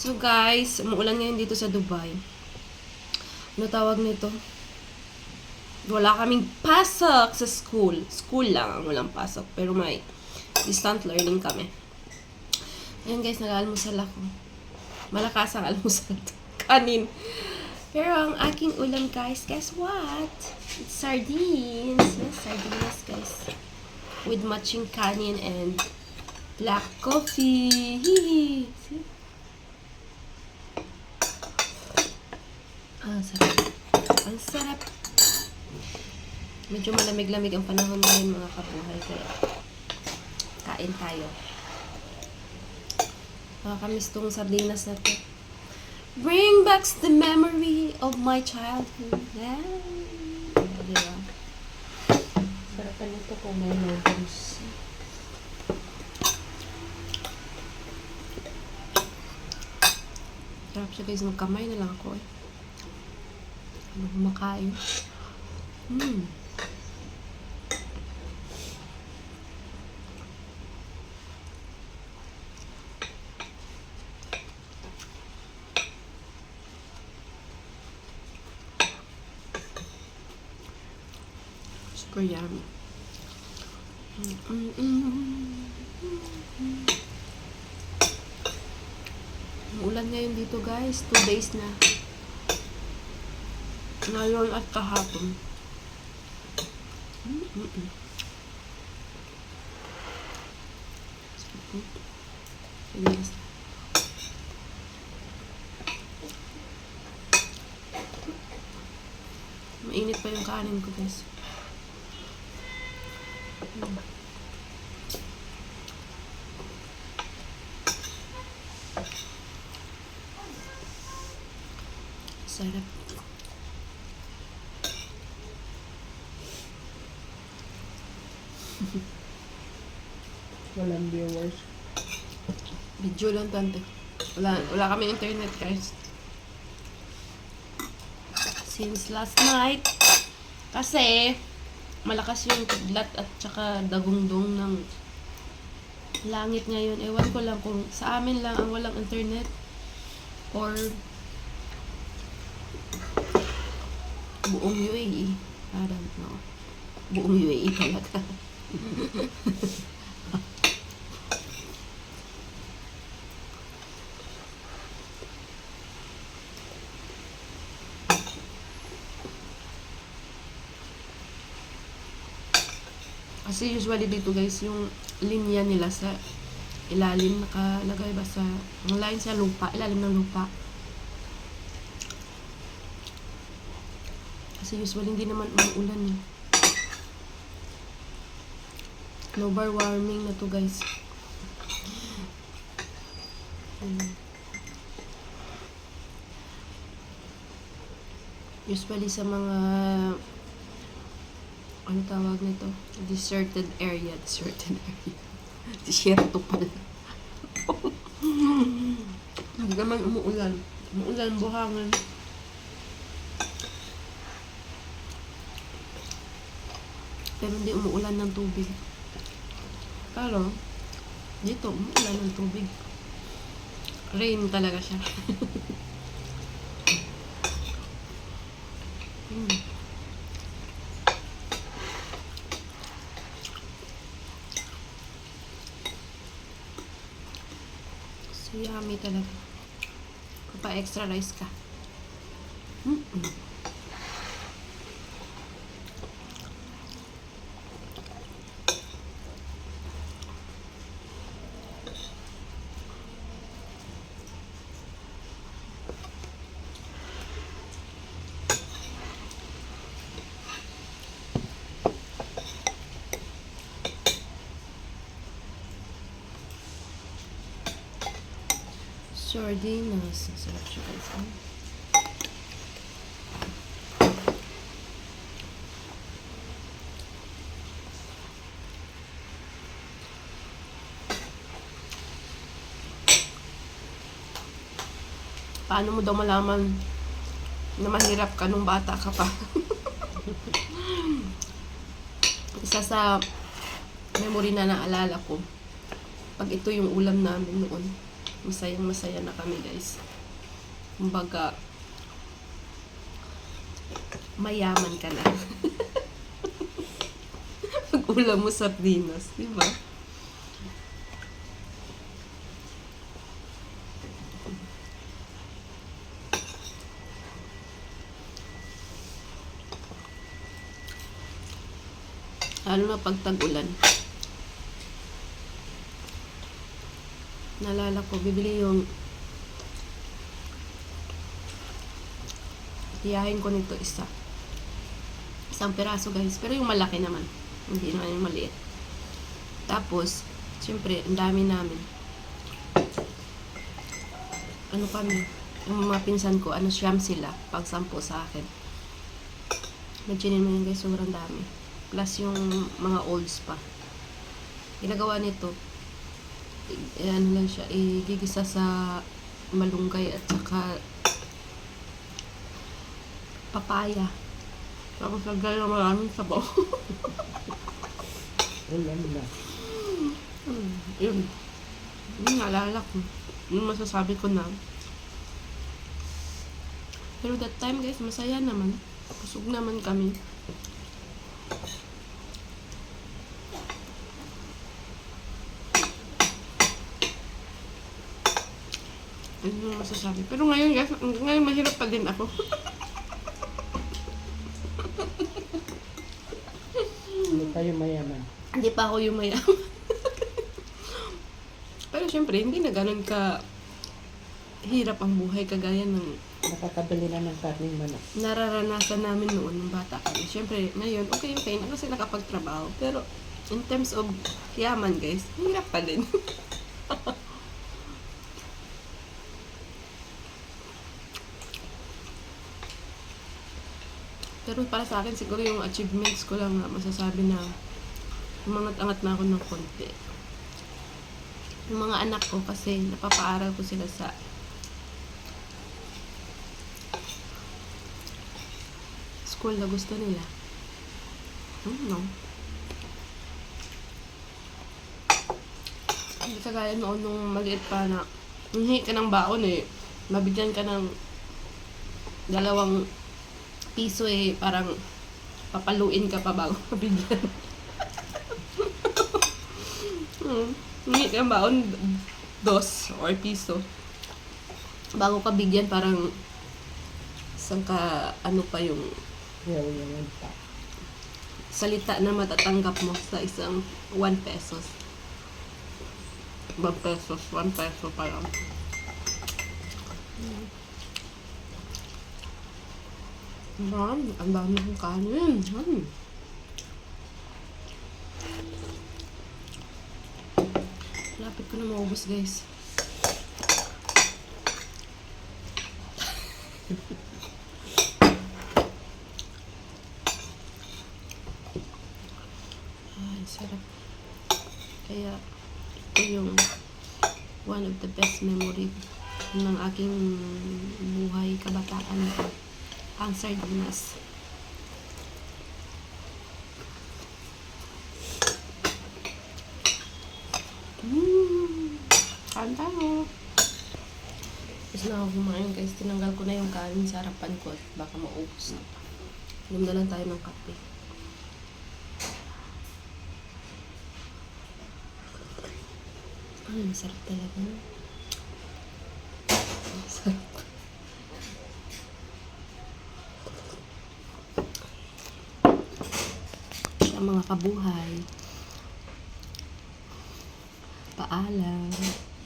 So guys, umuulan ngayon dito sa Dubai. Ano tawag nito? Wala kaming pasok sa school. School lang ang walang pasok. Pero may distant learning kami. Ayan guys, nag-almusal ako. Malakas ang almusal. Kanin. Pero ang aking ulam guys, guess what? It's sardines. Yes, sardines guys. With matching kanin and black coffee. Hihi. See? Ah, sarap. Ang sarap. Medyo malamig-lamig ang panahon ngayon mga kabuhay. Kaya kain tayo. Nakakamiss tong sardinas na to. Bring back the memory of my childhood. Yeah. Diba? Sarapan nito kung may noodles. Sarap siya guys. Magkamay na lang ako eh. Ano kumakain? Hmm. Super yummy. Ang ulan ngayon dito guys. Two days na. Ngayon at kahapon. Mm-mm. Yes. Mainit pa yung kanin ko guys. Mm. Sarap. Walang viewers. Video lang tante. Wala, wala kami internet guys. Since last night, kasi malakas yung kidlat at saka dagundong ng langit ngayon. Ewan ko lang kung sa amin lang ang walang internet or buong UAE. I don't know. Buong UAE talaga. Kasi usually dito guys, yung linya nila sa ilalim nakalagay ba sa ang line sa lupa, ilalim ng lupa. Kasi usually hindi naman umuulan eh. Global warming na to guys. Ayan. Usually sa mga ano tawag nito? Deserted area. Deserted area. Desierto pala. Hindi naman umuulan. Umuulan, buhangan. Pero hindi umuulan ng tubig. Pero, dito, umuulan ng tubig. Rain talaga siya. mm. So, yummy talaga. Kapag extra rice ka. Mm-mm. Sardinas. Sarap siya guys. ah. Paano mo daw malaman na mahirap ka nung bata ka pa? Isa sa memory na naalala ko, pag ito yung ulam namin noon, masayang masaya na kami guys. Kumbaga, mayaman ka na. Pag ulam mo sardinas, di ba? Lalo na pag tag-ulan. Naalala ko, bibili yung tiyahin ko nito isa. Isang piraso guys. Pero yung malaki naman. Hindi naman yung maliit. Tapos, syempre, ang dami namin. Ano kami? Yung mga pinsan ko, ano siyam sila. Pag sampo sa akin. Imagine mo yun guys, sobrang dami. Plus yung mga olds pa. Ginagawa nito, ano lang siya, igigisa sa malunggay at saka papaya. Tapos lagay ng maraming sabaw. Ulam na. Hmm, yun. Yun, naalala ko. Yun masasabi ko na. Pero that time guys, masaya naman. Busog naman kami. Yun yung masasabi. Pero ngayon guys, ngayon mahirap pa din ako. Hindi tayo mayaman. Hindi pa ako yung mayaman. Pero syempre, hindi na ganun ka hirap ang buhay kagaya ng Nakakabili na ng karning manok. nararanasan namin noon nung bata kami. Syempre, ngayon, okay, okay na kasi nakapagtrabaho. Pero, in terms of yaman, guys, hirap pa din. Pero para sa akin, siguro yung achievements ko lang na masasabi na umangat-angat na ako ng konti. Yung mga anak ko kasi napapaaral ko sila sa school na gusto nila. Hmm, no. Hindi kagaya noon nung maliit pa na hingi ka ng baon eh. Mabigyan ka ng dalawang piso eh. Parang papaluin ka pa bago mabigyan. hmm. Hingi ka ng baon dos or piso. Bago ka bigyan parang isang ka ano pa yung salita na matatanggap mo sa isang 1 pesos. 1 pesos, 1 peso pa lang. Ma'am, ang dami kong kanin. Hmm. Lapit ko na maubos, guys. Ay, sarap. Kaya, ito yung one of the best memory ng aking buhay, kabataan ko. Ang sardinas. Mmm! Kanta mo! Tapos na ako kumain guys, tinanggal ko na yung kanin sa harapan ko baka maubos na. Inom na lang tayo ng kape. Ay, masarap talaga. Masarap. Mga kabuhay. Paalam.